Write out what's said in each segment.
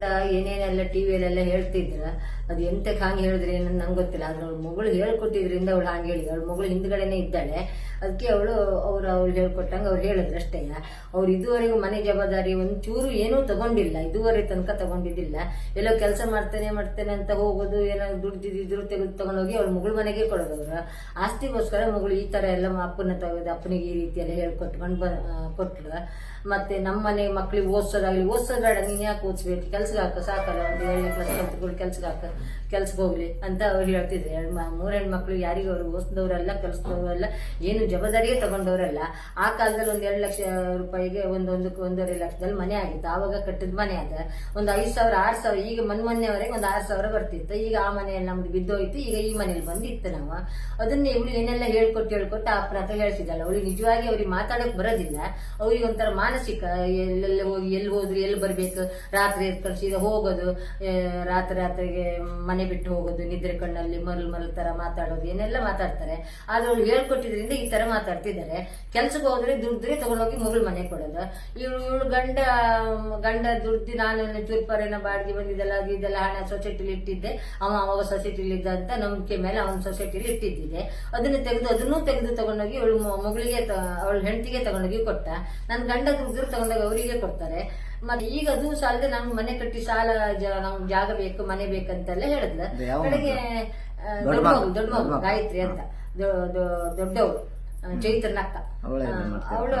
ಏನೇನೆಲ್ಲ ಟಿವಿಯಲ್ಲೆಲ್ಲ ಹೇಳ್ತಿದ್ರ, ಅದು ಎಂತಕ್ಕೆ ಹಾಗೆ ಹೇಳಿದ್ರೆ ಏನು ನಂಗೆ ಗೊತ್ತಿಲ್ಲ. ಆದ್ರೆ ಅವಳು ಮಗಳು ಹೇಳ್ಕೊಟ್ಟಿದ್ರಿಂದ ಅವಳು ಹಾಗೆ ಹೇಳಿ. ಅವಳ ಮಗಳು ಹಿಂದ್ಗಡೆನೆ ಇದ್ದಾಳೆ. ಅದಕ್ಕೆ ಅವಳು, ಅವ್ರು ಅವ್ಳು ಹೇಳ್ಕೊಟ್ಟಂಗೆ ಅವ್ರು ಹೇಳಿದ್ರು ಅಷ್ಟೇ. ಅವ್ರು ಇದುವರೆಗೂ ಮನೆ ಜವಾಬ್ದಾರಿ ಒಂಚೂರು ಏನೂ ತಗೊಂಡಿಲ್ಲ, ಇದುವರೆ ತನಕ ತಗೊಂಡಿದ್ದಿಲ್ಲ. ಎಲ್ಲೋ ಕೆಲಸ ಮಾಡ್ತೇನೆ ಮಾಡ್ತೇನೆ ಅಂತ ಹೋಗೋದು, ಏನೋ ದುಡ್ದಿದ್ರು ತೆಗೆದು ತಗೊಂಡೋಗಿ ಅವ್ಳು ಮಗಳ ಮನೆಗೆ ಕೊಡೋದು ಅವ್ರು. ಆಸ್ತಿಗೋಸ್ಕರ ಮಗಳು ಈ ಥರ ಎಲ್ಲ ಅಪ್ಪನ ತಗೋದು, ಅಪ್ಪನಿಗೆ ಈ ರೀತಿಯೆಲ್ಲ ಹೇಳ್ಕೊಟ್ಕೊಂಡು ಬ ಕೊಟ್ರು ಮತ್ತು ನಮ್ಮ ಮನೆ ಮಕ್ಳಿಗೆ ಓದ್ಸೋದಾಗಲಿ, ಓದಿಸೋದು ನೀನ್ ಯಾಕೆ ಓದಿಸ್ಬೇಕು? ಕೆಲ್ಸಕ್ಕೆ ಹಾಕೋ, ಸಾಕಲ್ಲ, ಒಂದು ಏಳನೇ ಕ್ಲಾಸ್ ಕಲ್ತ್ಕೊಂಡು ಕೆಲ್ಸಕ್ಕೆ ಹಾಕೋ, ಕೆಲ್ಸಕ್ಕೆ ಹೋಗಲಿ ಅಂತ ಅವ್ರು ಹೇಳ್ತಿದ್ರು. ಮೂರು ಹೆಣ್ಮಕ್ಳು ಯಾರಿಗೂ ಅವ್ರು ಓದಿಸಿದವರೆಲ್ಲ, ಕೆಲಸದವರೆಲ್ಲ ಏನು ಜವಾಬ್ದಾರಿಯೇ ತಗೊಂಡವರಲ್ಲ. ಆ ಕಾಲದಲ್ಲಿ ಒಂದು ಎರಡು ಲಕ್ಷ ರೂಪಾಯಿಗೆ ಒಂದೊಂದಕ್ಕೆ ಒಂದೂವರೆ ಲಕ್ಷದಲ್ಲಿ ಮನೆ ಆಗಿತ್ತು. ಆವಾಗ ಕಟ್ಟಿದ ಮನೆ ಅದ. ಒಂದು ಐದು ಸಾವಿರ, ಆರು ಸಾವಿರ, ಈಗ ಮನ್ ಮೊನ್ನೆವರೆಗೆ ಒಂದು ಆರು ಸಾವಿರ ಬರ್ತಿತ್ತು. ಈಗ ಆ ಮನೆಯಲ್ಲಿ ನಮ್ದು ಬಿದ್ದೋಯ್ತು. ಈಗ ಈ ಮನೇಲಿ ಬಂದಿತ್ತು ನಾವು. ಅದನ್ನ ಇವಳು ಏನೆಲ್ಲ ಹೇಳ್ಕೊಟ್ಟು ಹೇಳ್ಕೊಟ್ಟು ಆ ಪ್ರಾಥ ಹೇಳ್ತಿದ್ದಲ್ಲ ಅವಳಿಗೆ ನಿಜವಾಗಿ ಅವ್ರಿಗೆ ಮಾತಾಡಕ್ ಬರೋದಿಲ್ಲ. ಅವ್ರಿಗೆ ಒಂಥರ ಮಾನಸಿಕ, ಎಲ್ಲೆಲ್ಲ ಹೋಗಿ ಎಲ್ಲಿ ಹೋದ್ರು ಎಲ್ಲಿ ಬರ್ಬೇಕು? ರಾತ್ರಿ ಕಳ್ಸಿದ ಹೋಗೋದು. ರಾತ್ರಿ ರಾತ್ರಿಗೆ ಮನೆ ಬಿಟ್ಟು ಹೋಗೋದು, ನಿದ್ರೆ ಕಣ್ಣಲ್ಲಿ ಮರಲ್ ಮರಲ್ ತರ ಮಾತಾಡೋದು, ಏನೆಲ್ಲ ಮಾತಾಡ್ತಾರೆ. ಆದ್ರೆ ಅವ್ಳು ಹೇಳ್ಕೊಟ್ಟಿದ್ರಿಂದ ಈ ತರ ಮಾತಾಡ್ತಿದ್ದಾರೆ. ಕೆಲ್ಸಕ್ಕೆ ಹೋದ್ರೆ ದುಡ್ದ್ರೆ ತಗೊಂಡೋಗಿ ಮಗಳು ಮನೆ ಕೊಡೋದು. ಇವ್ಳು ಇವಳು ಗಂಡ ಗಂಡ ದುಡ್ದು ನಾನು ಚೂರ್ಪರೇನ ಬಾಡಿಗೆ ಬಂದಿದ್ದೆಲ್ಲ ಅದು ಇದೆಲ್ಲ ಹಣ ಸೊಸೈಟಿಲಿ ಇಟ್ಟಿದ್ದೆ. ಅವ ಅವಾಗ ಸೊಸೈಟಿಲಿ ಇದ್ದ ಅಂತ ನಂಬಿಕೆ ಮೇಲೆ ಅವನ ಸೊಸೈಟಿಲಿ ಇಟ್ಟಿದ್ದಿದೆ. ಅದನ್ನ ತೆಗೆದು ಅದನ್ನೂ ತೆಗೆದು ತಗೊಂಡೋಗಿ ಇವಳು ಮಗಳಿಗೆ ಅವಳ ಹೆಂಡತಿಗೆ ತಗೊಂಡೋಗಿ ಕೊಟ್ಟ. ನನ್ನ ಗಂಡ ದುಡ್ದ್ರು ತಗೊಂಡೋಗಿ ಅವರಿಗೆ ಕೊಡ್ತಾರೆ. ಮತ್ತೆ ಈಗ ಅದು ಸಾಲದೆ ನಮ್ಗೆ ಮನೆ ಕಟ್ಟಿ ಸಾಲ ನಮ್ಗೆ ಜಾಗ ಬೇಕು ಮನೆ ಬೇಕಂತೆಲ್ಲ ಹೇಳಿದ್ಲ. ಕಡೆಗೆ ದೊಡ್ಡ ಮಗು ದೊಡ್ಡ ಮಗು ಗಾಯತ್ರಿ ಅಂತ. ದೊ- ದೊ- ದೊಡ್ಡವಳು ಆ, ಚೈತ್ರನ ಅಕ್ಕ ಅವಳೇ ಇದು ಮಾಡ್ತಾಳೆ. ಅವಳು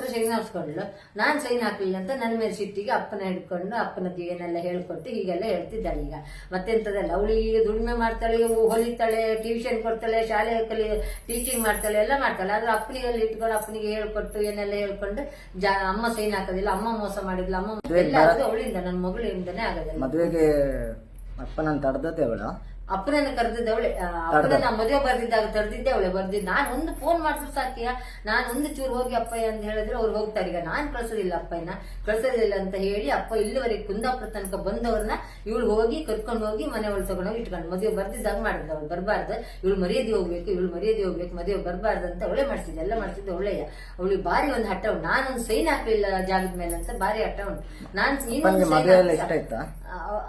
ಸೈನ್ ಹಾಕ್ಸ್ಕೊಳ್ಳು ನಾನು ಸೈನ್ ಹಾಕಲಿಲ್ಲ ಅಂತ ನನ್ನ ಮೇಲೆ ಸಿಟ್ಟಿಗೆ ಅಪ್ಪನ ಹಿಡ್ಕೊಂಡು ಅಪ್ಪನದ್ದು ಏನೆಲ್ಲ ಹೇಳ್ಕೊಟ್ಟು ಹೀಗೆಲ್ಲ ಹೇಳ್ತಿದ್ದಾಳೆ ಈಗ. ಮತ್ತೆಂಥದ್ದಲ್ಲ? ಅವಳು ಈಗ ದುಡಿಮೆ ಮಾಡ್ತಾಳೆ ಹೊಲಿತಾಳೆ ಟ್ಯೂಷನ್ ಕೊಡ್ತಾಳೆ ಶಾಲೆ ಕಲಿ ಟೀಚಿಂಗ್ ಮಾಡ್ತಾಳೆ ಎಲ್ಲ ಮಾಡ್ತಾಳೆ. ಆದ್ರೆ ಅಪ್ಪನಿಗೆ ಅಲ್ಲಿ ಇಟ್ಕೊಂಡು ಅಪ್ಪನಿಗೆ ಹೇಳ್ಕೊಟ್ಟು ಏನೆಲ್ಲ ಹೇಳ್ಕೊಂಡು ಜಾ ಅಮ್ಮ ಸೈನ್ ಹಾಕೋದಿಲ್ಲ. ಅಮ್ಮ ಮೋಸ ಮಾಡಿದ್ಲು. ಅಮ್ಮ ಎಲ್ಲ ಅವಳಿಂದ. ನನ್ನ ಮಗಳಿಂದನೇ ಆಗೋದಿಲ್ಲ. ಮದುವೆಗೆ ಅಪ್ಪನ ತಡೆದದ್ದೇ ಅವಳ? ಅಪ್ಪನನ್ನ ಕರೆದಿದ್ದವಳೆ ಅಪ್ಪನನ್ನ ಮದುವೆ ಬರ್ದಿದ್ದಾಗ ತರ್ದಿದ್ದೆ ಅವಳೆ ಬರ್ದಿದ್ದ. ನಾನು ಒಂದು ಫೋನ್ ಮಾಡ್ಸಿದ್ರು ಸಾಕಿಯ? ನಾನು ಒಂದು ಚೂರು ಹೋಗಿ ಅಪ್ಪಯ್ಯ ಅಂತ ಹೇಳಿದ್ರೆ ಅವ್ರು ಹೋಗ್ತಾರೆ. ಈಗ ನಾನು ಕಳ್ಸೋದಿಲ್ಲ ಅಪ್ಪಯ್ಯನ. ಕಳ್ಸೋದಿಲ್ಲ ಅಂತ ಹೇಳಿ ಅಪ್ಪ ಇಲ್ಲಿವರೆಗೆ ಕುಂದಾಪುರ ತನಕ ಬಂದವ್ರನ್ನ ಇವಳು ಹೋಗಿ ಕರ್ಕೊಂಡು ಹೋಗಿ ಮನೆ ಒಳಗೆ ತಗೊಂಡೋಗಿ ಇಟ್ಕೊಂಡು ಮದುವೆ ಬರ್ದಿದ್ದಾಗ ಮಾಡಿದ್ಲು ಅವಳು ಬರಬಾರ್ದು. ಇವಳು ಮರ್ಯಾದೆ ಹೋಗ್ಬೇಕು ಇವಳು ಮರ್ಯಾದೆ ಹೋಗ್ಬೇಕು ಮದುವೆ ಬರಬಾರ್ದು ಅಂತ ಅವಳೇ ಮಾಡಿಸಿದ್ದೆ. ಎಲ್ಲ ಮಾಡಿಸಿದ್ದು ಒಳ್ಳೆಯ. ಅವಳಿಗೆ ಬಾರಿ ಒಂದು ಹಠ ಉಂಟು. ನಾನೊಂದು ಸೈನ್ ಹಾಕಲಿಲ್ಲ ಜಾಗದ ಮೇಲೆ ಅಂತ ಬಾರಿ ಹಠ ಉಂಟು. ನಾನು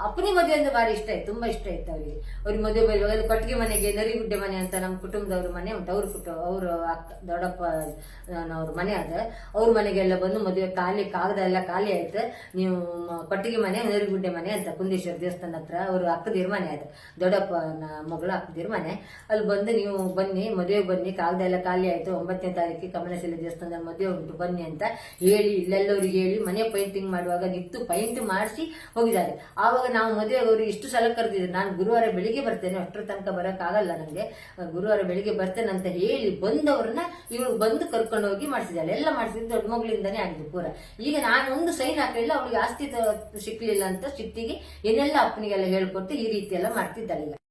ಅಪ್ಪನಿ ಮದುವೆ ಅಂದ್ರೆ ಬಾರಿ ಇಷ್ಟ ಆಯ್ತು? ತುಂಬಾ ಇಷ್ಟ ಆಯ್ತು ಅವ್ರಿಗೆ ಅವ್ರಿಗೆ ಮದುವೆ ಬೈಲು ಅಲ್ಲಿ ಕಟ್ಟಿಗೆ ಮನೆಗೆ, ನರಿಗುಡ್ಡೆ ಮನೆ ಅಂತ ನಮ್ಮ ಕುಟುಂಬದವ್ರ ಮನೆ ಉಂಟು. ಅವ್ರ ಕುಟುಂಬ ಅವ್ರ ಅಕ್ಕ, ದೊಡ್ಡಪ್ಪ ಅವ್ರ ಮನೆ ಅದ ಅವ್ರ ಮನೆಗೆಲ್ಲ ಬಂದು ಮದುವೆ ಖಾಲಿ, ಕಾಗದ ಎಲ್ಲ ಖಾಲಿ ಆಯ್ತು. ನೀವು ಕಟ್ಟಿಗೆ ಮನೆ, ನರಿಗುಡ್ಡೆ ಮನೆ ಅಂತ ಕುಂದೇಶ್ವರ ದೇವಸ್ಥಾನ ಹತ್ರ ಅವ್ರ ಅಕ್ಕದಿರ್ ಮನೆ ಆಯ್ತು. ದೊಡ್ಡಪ್ಪನ ಮಗಳು ಅಕ್ಕದಿರ್ ಮನೆ. ಅಲ್ಲಿ ಬಂದು ನೀವು ಬನ್ನಿ ಮದುವೆಗೆ ಬನ್ನಿ, ಕಾಗದ ಎಲ್ಲ ಖಾಲಿ ಆಯ್ತು. ಒಂಬತ್ತನೇ ತಾರೀಕಿಗೆ ಕಮಲಶಿಲೆ ದೇವಸ್ಥಾನದಲ್ಲಿ ಮದುವೆ ಉಂಟು, ಬನ್ನಿ ಅಂತ ಹೇಳಿ, ಇಲ್ಲೆಲ್ಲವ್ರಿಗೆ ಹೇಳಿ ಮನೆ ಪೈಂಟಿಂಗ್ ಮಾಡುವಾಗ ನಿಂತು ಪೈಂಟ್ ಮಾಡಿಸಿ ಹೋಗಿದ್ದಾರೆ. ಆವಾಗ ನಾವು ಮದುವೆ ಅವ್ರಿಗೆ ಇಷ್ಟು ಸಲ ಕರೆದಿದ್ರು ನಾನು ಗುರುವಾರ ಬೆಳಿಗ್ಗೆ ಬರ್ತೇನೆ, ಅಷ್ಟರ ತನಕ ಬರೋಕ್ಕಾಗಲ್ಲ ನನಗೆ ಗುರುವಾರ ಬೆಳಿಗ್ಗೆ ಬರ್ತೇನೆ ಅಂತ ಹೇಳಿ ಬಂದವ್ರನ್ನ ಇವಳು ಬಂದು ಕರ್ಕೊಂಡು ಹೋಗಿ ಮಾಡಿಸಿದ್ದಾಳೆ. ಎಲ್ಲ ಮಾಡಿಸಿದ್ದು ದೊಡ್ಡ ಮಗಳಿಂದಾನೇ ಆಗಿದ್ದು ಪೂರ. ಈಗ ನಾನು ಒಂದು ಸೈನ್ ಹಾಕಲಿಲ್ಲ ಅವಳಿಗೆ ಆಸ್ತಿ ಸಿಕ್ಲಿಲ್ಲ ಅಂತ ಸಿಟ್ಟಿಗೆ ಏನೆಲ್ಲ ಅಪ್ಪನಿಗೆಲ್ಲ ಹೇಳ್ಕೊಟ್ಟು ಈ ರೀತಿ ಎಲ್ಲ ಮಾಡ್ತಿದ್ದಾಳೆ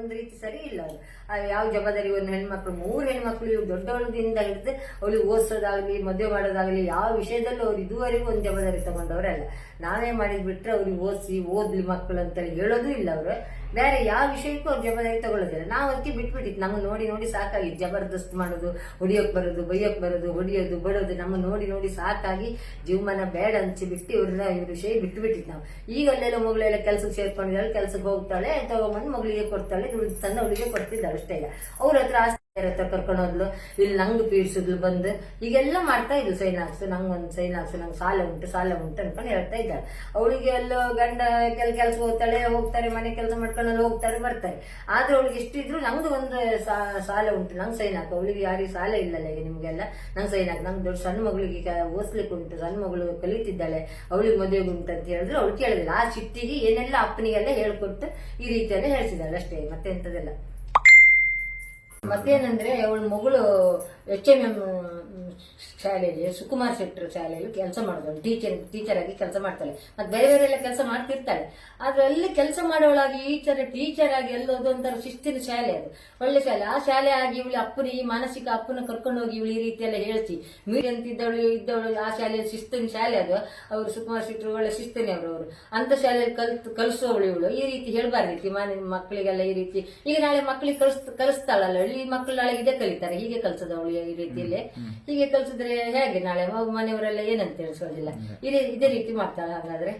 ಒಂದು ರೀತಿ ಸರಿ ಇಲ್ಲ ಅವರು ಯಾವ ಜವಾಬ್ದಾರಿ ಒಂದು ಹೆಣ್ಮಕ್ಳು, ಮೂರು ಹೆಣ್ಮಕ್ಳು ಇವ್ರು ದೊಡ್ಡವಳದಿಂದ ಹಿಡಿದು ಅವಳಿಗೆ ಓದಿಸೋದಾಗ್ಲಿ, ಮದುವೆ ಮಾಡೋದಾಗಲಿ, ಯಾವ ವಿಷಯದಲ್ಲೂ ಅವ್ರು ಇದುವರೆಗೂ ಒಂದು ಜವಾಬ್ದಾರಿ ತಗೊಂಡವರಲ್ಲ ನಾವೇ ಮಾಡಿದ್ ಬಿಟ್ರೆ ಅವ್ರಿಗೆ ಓದಿಸಿ, ಓದ್ಲಿ ಮಕ್ಕಳು ಅಂತೇಳಿ ಹೇಳೋದು ಇಲ್ಲ ಅವರು. ಬೇರೆ ಯಾವ ವಿಷಯಕ್ಕೂ ಅವ್ರು ಜವಾಬ್ದಾರಿ ತಗೊಳ್ಳೋದಿಲ್ಲ ನಾವು ಅದಕ್ಕೆ ಬಿಟ್ಬಿಟ್ಟಿತ್ತು ನಮ್ಗೆ ನೋಡಿ ನೋಡಿ ಸಾಕಾಗಿ. ಜಬರ್ದಸ್ತ್ ಮಾಡೋದು, ಹೊಡಿಯೋಕ್ ಬರೋದು, ಬೈಯೋಕೆ ಬರೋದು, ಹೊಡಿಯೋದು, ಬಡೋದು. ನಮ್ಮ ನೋಡಿ ನೋಡಿ ಸಾಕಾಗಿ ಜೀವಮಾನ ಬೇಡ ಅನ್ಸಿ ಬಿಟ್ಟು ಇವ್ರನ್ನ ಇವ್ರ ವಿಷಯ ಬಿಟ್ಬಿಟ್ಟಿತ್ತು ನಾವು. ಈಗ ಅಲ್ಲೆಲ್ಲ ಮಗಳೆಲ್ಲ ಕೆಲಸಕ್ಕೆ ಸೇರ್ಕೊಂಡಿದ್ದಾಳೆ ಕೆಲಸಕ್ಕೆ ಹೋಗ್ತಾಳೆ, ತಗೊಂಬಂದು ಮಗಳಿಗೆ ಕೊಡ್ತಾಳೆ ದುಡ್ಡು ತನ್ನ ಅವಳಿಗೆ ಕೊಡ್ತಿದ್ದಾಳೆ ಅಷ್ಟೇ ಅವ್ರ ಹತ್ರ ಹತ್ರ ಕರ್ಕೊಂಡು ಹೋದ್ಲು. ಇಲ್ಲಿ ನಂಗೆ ಪೀಡಿಸಿದ್ಲು ಬಂದು. ಈಗೆಲ್ಲ ಮಾಡ್ತಾ ಇದ್ಲು, ಸೈನ್ ಹಾಕ್ಸು, ನಂಗೆ ಒಂದು ಸೈನ್ ನಂಗೆ ಸಾಲ ಉಂಟು ಸಾಲ ಉಂಟು ಅನ್ಕೊಂಡು ಹೇಳ್ತಾ ಇದ್ದಾಳೆ. ಅವಳಿಗೆ ಎಲ್ಲೋ ಗಂಡ ಕೆಲ ಕೆಲಸ ಹೋಗ್ತಾಳೆ, ಹೋಗ್ತಾರೆ, ಮನೆ ಕೆಲಸ ಮಾಡ್ಕೊಂಡು ಹೋಗ್ತಾರೆ, ಬರ್ತಾರೆ. ಆದ್ರೆ ಅವಳಿಗೆ ಇಷ್ಟಿದ್ರು ನಂದು ಒಂದು ಸಾಲ ಉಂಟು, ನಂಗೆ ಸೈನ್ ಅವಳಿಗೆ ಯಾರಿಗೂ ಸಾಲ ಇಲ್ಲಲ್ಲ ಈಗ ನಿಮಗೆಲ್ಲ. ನಂಗೆ ಸೈನ್ ಹಾಕು. ನಂಗೆ ದೊಡ್ಡ ಸಣ್ಣ ಮಗಳಿಗೆ ಈಗ ಓದ್ಲಿಕ್ಕೆ ಉಂಟು. ಸಣ್ಣ ಮಗಳು ಕಲಿತಿದ್ದಾಳೆ. ಅವಳಿಗೆ ಮದುವೆ ಉಂಟು ಅಂತ ಹೇಳಿದ್ರು. ಅವಳು ಕೇಳಿದಿಲ್ಲ ಆ ಚಿಟ್ಟಿಗೆ ಏನೆಲ್ಲ ಅಪ್ಪನಿಗೆಲ್ಲ ಹೇಳ್ಕೊಟ್ಟು ಈ ರೀತಿಯೆಲ್ಲ ಹೇಳ್ತಿದ್ದಾಳೆ. ಅಷ್ಟೇ ಮತ್ತೆ ಎಂತದೆಲ್ಲ ಮತ್ತೇನಂದ್ರೆ ಅವಳ ಮಗಳು ಎಚ್ ಎಂ ಎಂ ಶಾಲೆಯಲ್ಲಿ ಸುಕುಮಾರ್ ಶೆಟ್ಟರ್ ಶಾಲೆಯಲ್ಲಿ ಕೆಲಸ ಮಾಡೋದು ಟೀಚರ್ ಟೀಚರ್ ಆಗಿ ಕೆಲಸ ಮಾಡ್ತಾಳೆ ಮತ್ತೆ ಬೇರೆ ಬೇರೆ ಎಲ್ಲ ಕೆಲಸ ಮಾಡ್ತಿರ್ತಾಳೆ ಆದ್ರೆ ಅಲ್ಲಿ ಕೆಲಸ ಮಾಡೋಳಾಗಿ ಈಚರ ಟೀಚರ್ ಆಗಿ ಎಲ್ಲೋದು ಒಂಥರ ಶಿಸ್ತಿನ ಶಾಲೆ ಅದು. ಒಳ್ಳೆ ಶಾಲೆ. ಆ ಶಾಲೆ ಆಗಿ ಇವಳು ಅಪ್ಪನ ಈ ಮಾನಸಿಕ ಅಪ್ಪನ ಕರ್ಕೊಂಡು ಹೋಗಿ ಇವಳು ಈ ರೀತಿ ಎಲ್ಲ ಹೇಳ್ತಿ. ಮೀರಿ ಅಂತಿದ್ದವಳು ಇದ್ದವಳು ಆ ಶಾಲೆಯಲ್ಲಿ ಶಿಸ್ತಿನ ಶಾಲೆ ಅದು. ಅವರು ಸುಕುಮಾರ್ ಶೆಟ್ಟರು ಒಳ್ಳೆ ಶಿಸ್ತಿನೇ ಅವರು ಅವರು. ಅಂತ ಶಾಲೆಯಲ್ಲಿ ಕಲ್ತು ಕಲಿಸೋವಳು ಇವಳು. ಈ ರೀತಿ ಹೇಳ್ಬಾರ್ದಿತ್ತು ಮನೆ ಮಕ್ಕಳಿಗೆಲ್ಲ ಈ ರೀತಿ. ಈಗ ನಾಳೆ ಮಕ್ಕಳಿಗೆ ಕಲಿಸ್ ಕಲಿಸ್ತಾಳಲ್ಲ. ಹಳ್ಳಿ ಮಕ್ಕಳು ನಾಳೆ ಇದೇ ಕಲಿತಾರೆ. ಹೀಗೆ ಕಲಿಸೋದು ಅವಳು ಈ ರೀತಿಯಲ್ಲಿ. ಹೀಗೆ ಕಲ್ಸಿದ್ರೆ ಹೇಗೆ? ನಾಳೆ ಮಗು ಮನೆಯವರೆಲ್ಲ ಏನಂತ ತಿಳಿಸೋದಿಲ್ಲ. ಇದೇ ಇದೇ ರೀತಿ ಮಾಡ್ತಾಳೆ ಹಾಗಾದ್ರೆ.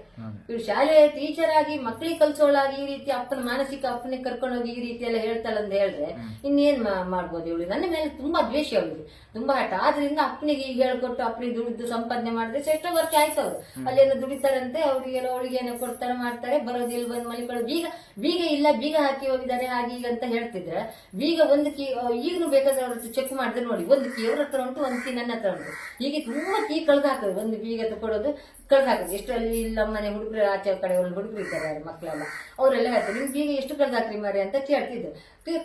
ಇವ್ರು ಶಾಲೆ ಟೀಚರ್ ಆಗಿ ಮಕ್ಕಳಿಗೆ ಕಲ್ಸೋಳಾಗಿ ಈ ರೀತಿ ಅಪ್ಪನ ಮಾನಸಿಕ ಅಪ್ಪನಿಗೆ ಕರ್ಕೊಂಡೋಗಿ ಈ ರೀತಿ ಎಲ್ಲ ಹೇಳ್ತಾಳಂತ ಹೇಳಿದ್ರೆ ಇನ್ನೇನ್ ಮಾಡ್ಬೋದು ಇವಳು? ನನ್ನ ಮೇಲೆ ತುಂಬಾ ದ್ವೇಷ ಅವಳಿಗೆ. ತುಂಬಾ ಹಠ. ಆದ್ರಿಂದ ಅಪ್ಪನಿಗೆ ಈಗ ಹೇಳ್ಕೊಟ್ಟು ಅಪ್ಪನಿಗೆ ದುಡಿದು ಸಂಪಾದನೆ ಮಾಡಿದ್ರೆ ಎಷ್ಟೋ ವರ್ಷ ಆಯ್ತು ಅವ್ರು ಅಲ್ಲೇನೋ ದುಡಿತಾರಂತೆ ಅವ್ರಿಗೆಲ್ಲ ಅವಳಿಗೆ ಏನೋ ಕೊಡ್ತಾರೆ ಮಾಡ್ತಾರೆ ಬರೋದಿಲ್ ಬಂದ್ ಬಂದು ಮಲಿಕೊಳ್ಳೋದು. ಬೀಗ ಬೀಗ ಇಲ್ಲ ಬೀಗ ಹಾಕಿ ಹೋಗಿದ್ದಾರೆ ಹಾಗೆ ಈಗ ಅಂತ ಹೇಳ್ತಿದ್ರೆ ಬೀಗ ಒಂದು ಕೀ ಈಗಲೂ ಬೇಕಾದ್ರೆ ಅವ್ರ ಚೆಕ್ ಮಾಡಿದ್ರೆ ನೋಡಿ ಒಂದು ಕೀ ಅವ್ರ ಹತ್ರ ಉಂಟು ಒಂದು ಕೀ ನನ್ನ ಹತ್ರ ಉಂಟು. ಹೀಗೆ ತುಂಬ ಕೀ ಕಳ್ದು ಹಾಕೋದು ಒಂದು ಬೀಗ ತಗೊಳ್ಳೋದು ಕಳ್ದು ಹಾಕೋದು ಎಷ್ಟು ಅಲ್ಲಿ ಇಲ್ಲ ಮನೆ ಹುಡುಗರು, ಆಚೆ ಕಡೆ ಒಂದು ಹುಡುಗರು ಇದ್ದಾರೆ ಮಕ್ಕಳೆಲ್ಲ. ಅವರೆಲ್ಲ ಹೇಳ್ತಾರೆ, ನಿಮ್ಗೆ ಬೀಗ ಎಷ್ಟು ಕಳ್ದು ಹಾಕ್ರಿ ಮಾರಿ ಅಂತ ಕೇಳ್ತಿದ್ರು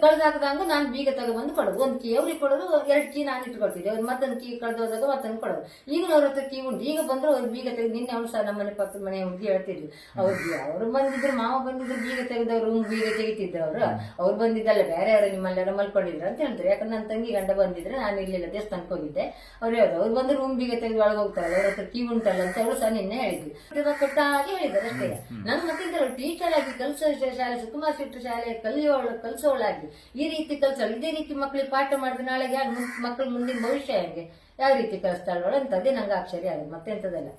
ಕಳ್ದು ಹಾಕಿದಾಗ ನಾನು ಬೀಗ ತಗೊಬಂದು ಕೊಡೋದು. ಒಂದು ಕೀ ಅವ್ರಿಗೆ ಕೊಡೋದು, ಎರಡು ಕೀ ನಾನು ಇಟ್ಕೊಳ್ತಿದ್ದೆ. ಅವ್ರು ಮತ್ತೊಂದು ಕೀ ಕಳೆದು ಹೋದಾಗ ಮತ್ತೊಂದು ಕೊಡೋದು. ಈಗ ಅವ್ರ ಹತ್ರ ಕೀ ಉಂಟು. ಈಗ ಬಂದ್ರು ಅವ್ರು ಬೀಗ ತೆಗೆದು ನಿನ್ನೆ ಅವ್ರು ಸಹ ನಮ್ಮ ಮನೆ ಪಕ್ಕದ ಮನೆ ಹುಡುಗಿ ಹೇಳ್ತಿದ್ರು. ಅವ್ರಿಗೆ ಅವರು ಬಂದಿದ್ರು, ಮಾವ ಬಂದಿದ್ರು, ಬೀಗ ತೆಗೆದವರು ಬೀಗ ತೆಗಿತಿದ್ರು ಅವರು ಅವ್ರು ಬಂದಿದ್ದಲ್ಲ, ಬೇರೆ ಯಾರು ನಿಮ್ಮಲ್ಲೆಲ್ಲ ಮಲ್ಕೊಂಡಿದ್ರು ಅಂತ ಹೇಳ್ತಾರೆ. ಯಾಕಂದ್ರೆ ನನ್ನ ತಂಗಿ ಗಂಡ ಬಂದಿದ್ರೆ ನಾನು ಇಲ್ಲಿಲ್ಲ ದೇವಸ್ಥಾನಕ್ಕೆ ಹೋಗಿದ್ದೆ. ಅವ್ರು ಹೇಳಿದ್ರು ಅವ್ರು ಬಂದು ರೂಮ್ ಬಿಗೆ ತೆಗೆದು ಒಳಗೆ ಹೋಗ್ತಾರೆ ಅವ್ರ ಹತ್ರ ಕೀ ಉಂಟಲ್ಲ ಅಂತ ಅವಳು ಸಹ ನಿನ್ನೆ ಹೇಳಿದ್ರು. ಕೊಟ್ಟಾಗಿ ಕೊಟ್ಟ ಹಾಗೆ ಹೇಳಿದ್ದಾರೆ ಅಷ್ಟೇ. ನನ್ನ ಮತ್ತೆ ಟೀಚರ್ ಆಗಿ ಕಲ್ಸೋ ಶಾಲೆ ಸುಕುಮಾರ್ ಶೆಟ್ಟಿ ಶಾಲೆ ಕಲಿಯೋಳು ಕಲಿಸೋಳಾಗಿ. ಈ ರೀತಿ ಕಲ್ಸೋಳು. ಇದೇ ರೀತಿ ಮಕ್ಕಳಿಗೆ ಪಾಠ ಮಾಡಿದ್ರೆ ನಾಳೆಗೆ ಮಕ್ಕಳು ಮುಂದಿನ ಭವಿಷ್ಯ ಹೆಂಗೆ? ಯಾವ ರೀತಿ ಕಲಿಸ್ತಾಳೋಳು ಅಂತದೇ ನಂಗೆ ಆಶ್ಚರ್ಯ ಆಗಿದೆ. ಮತ್ತೆ ಎಂತದಲ್ಲ